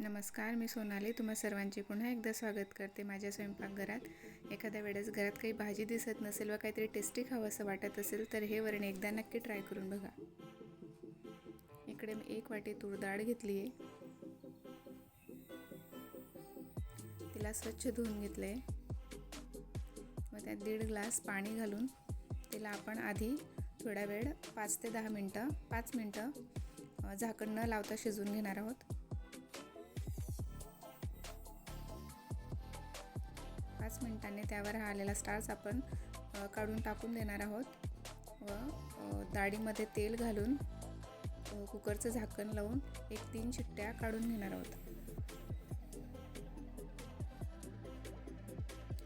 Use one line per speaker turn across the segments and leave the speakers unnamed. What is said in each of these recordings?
नमस्कार मी सोनाली. तुम्हा सर्वांचे पुन्हा एकदा स्वागत करते माझ्या स्वयंपाकघरात. एखाद्या वेळेस घरात काही भाजी दिसत नसेल व काहीतरी टेस्टी खावं असं वाटत असेल तर हे वरण एकदा नक्की ट्राय करून बघा. इकडे मी एक वाटी तूर डाळ घेतली आहे. तिला स्वच्छ धुवून घेतलं आहे मग त्यात दीड ग्लास पाणी घालून तिला आपण आधी थोडा वेळ पाच ते दहा मिनटं पाच मिनटं झाकण न लावता शिजवून घेणार आहोत. पाच मिनटांनी त्यावर हा आलेला स्टार्स आपण काढून टाकून देणार आहोत. व डाळीमध्ये तेल घालून कुकरचं झाकण लावून एक तीन शिट्ट्या काढून घेणार आहोत.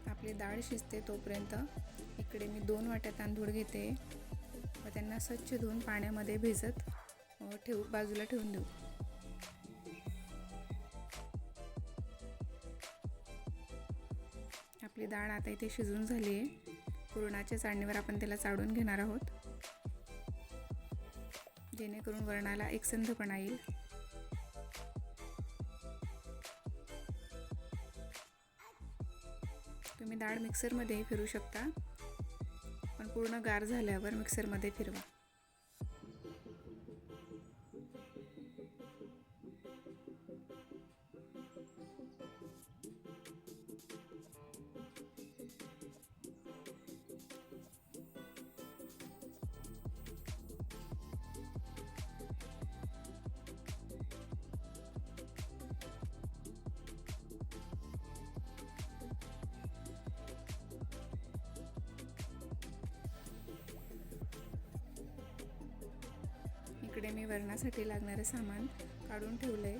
आपली डाळ शिजते तोपर्यंत इकडे मी दोन वाट्या तांदूळ घेते. व त्यांना स्वच्छ धुवून पाण्यामध्ये भिजत ठेवू बाजूला ठेवून देऊ. आपली डाळ आता इथे शिजून झाली आहे. पुरणाच्या चाळणीवर आपण त्याला चाळून घेणार आहोत. जेणेकरून वरणाला एकसंधपणा येईल. तुम्ही डाळ मिक्सरमध्येही फिरू शकता. पण पूर्ण गार झाल्यावर मिक्सरमध्ये फिरवा. इकडे मी वरणासाठी लागणारं सामान काढून ठेवलं आहे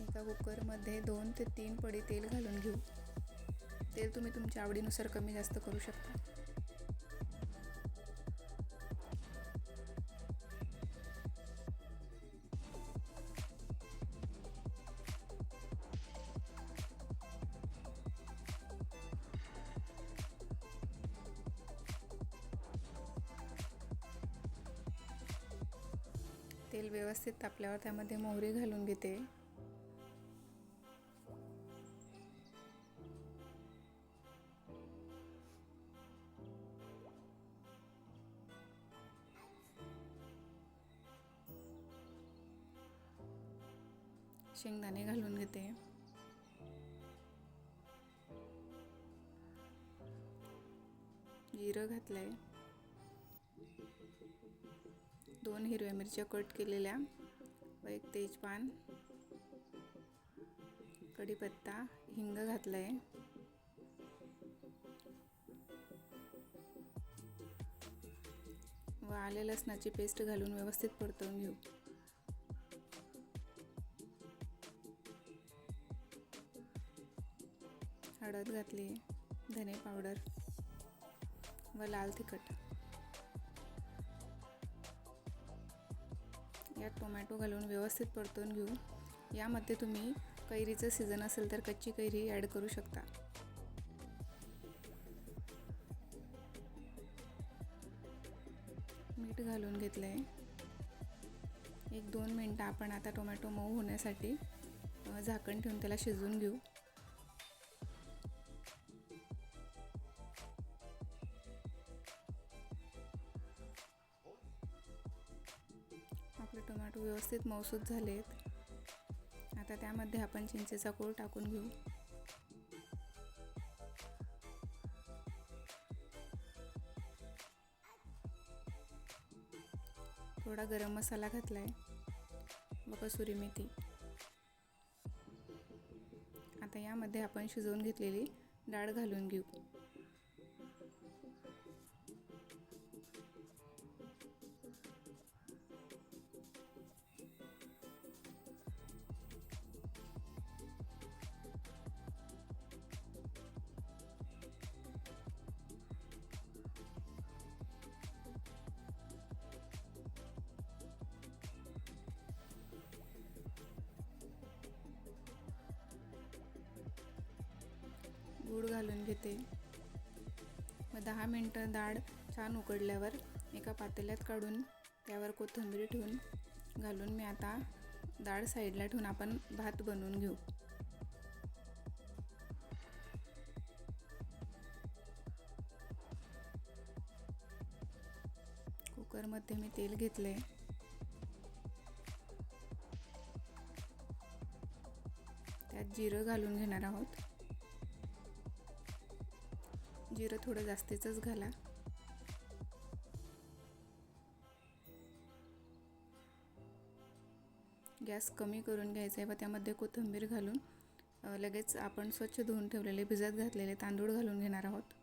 एका कुकरमध्ये दोन ते तीन पडी तेल घालून घेऊ. तेल तुम्ही तुमच्या आवडीनुसार कमी जास्त करू शकता. तेल व्यवस्थित तापल्यावर त्यामध्ये मोहरी घालून घेते. शेंगदाणे घालून घेते. जिरं घातलंय. दोन हिरव्या मिरच्या कट केलेल्या व एक तेजपान कढीपत्ता हिंग घातलं आहे व आले लसणाची पेस्ट घालून व्यवस्थित परतवून घेऊ. हळद घातली धने पावडर व लाल तिखट. यात टोमॅटो घालून व्यवस्थित परतून घेऊ. यामध्ये तुम्ही कैरीचं सीझन असेल तर कच्ची कैरी ॲड करू शकता. मीठ घालून घेतलं आहे एक दोन मिनटं आपण आता टोमॅटो मऊ होण्यासाठी झाकण ठेवून त्याला शिजवून घेऊ. टोमॅटो व्यवस्थित मौसूद झालेत. आता त्यामध्ये आपण चिंचेचा कोळ टाकून घेऊ. थोडा गरम मसाला घातला आहे व कसुरी मेथी. आता यामध्ये आपण शिजवून घेतलेली डाळ घालून घेऊ. गूळ घालून घेते. मग दहा मिनटं डाळ छान उकडल्यावर एका पातेल्यात काढून त्यावर कोथिंबीर ठेवून घालून मी आता डाळ साईडला ठेवून आपण भात बनवून घेऊ. कुकरमध्ये मी तेल घेतले त्यात जिरं घालून घेणार आहोत. जिरं थोडं जास्तीचंच घाला. गॅस कमी करून घ्यायचा आहे व त्यामध्ये कोथिंबीर घालून. लगेच आपण स्वच्छ धुवून ठेवलेले भिजत घातलेले तांदूळ घालून घेणार आहोत.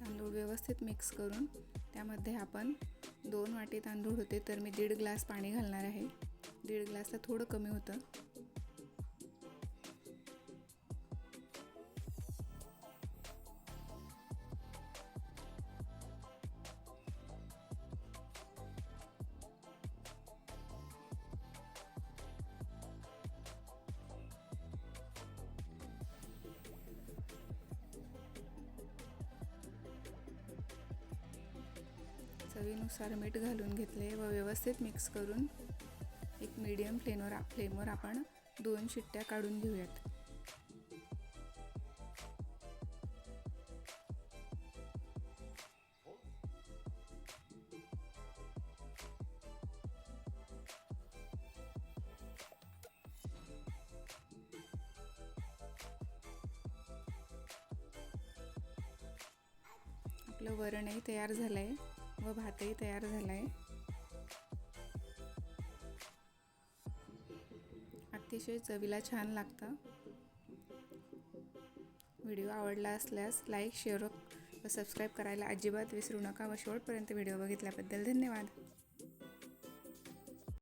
तांदूळ व्यवस्थित मिक्स करून त्यामध्ये आपण दोन वाटी तांदूळ होते तर मी दीड ग्लास पाणी घालणार आहे. दीड ग्लासला थोडं कमी होतं. चवीनुसार मीठ घालून घेतले व व्यवस्थित मिक्स करून एक मीडियम फ्लेमवर फ्लेमवर आपण दोन शिट्ट्या काढून घेऊयात. आपलं वरणही तयार झालं आहे व भातही तयार झाला आहे अतिशय चवीला छान लागतं. व्हिडिओ आवडला असल्यास लाईक शेअर व सबस्क्राईब करायला अजिबात विसरू नका व शेवटपर्यंत व्हिडिओ बघितल्याबद्दल धन्यवाद.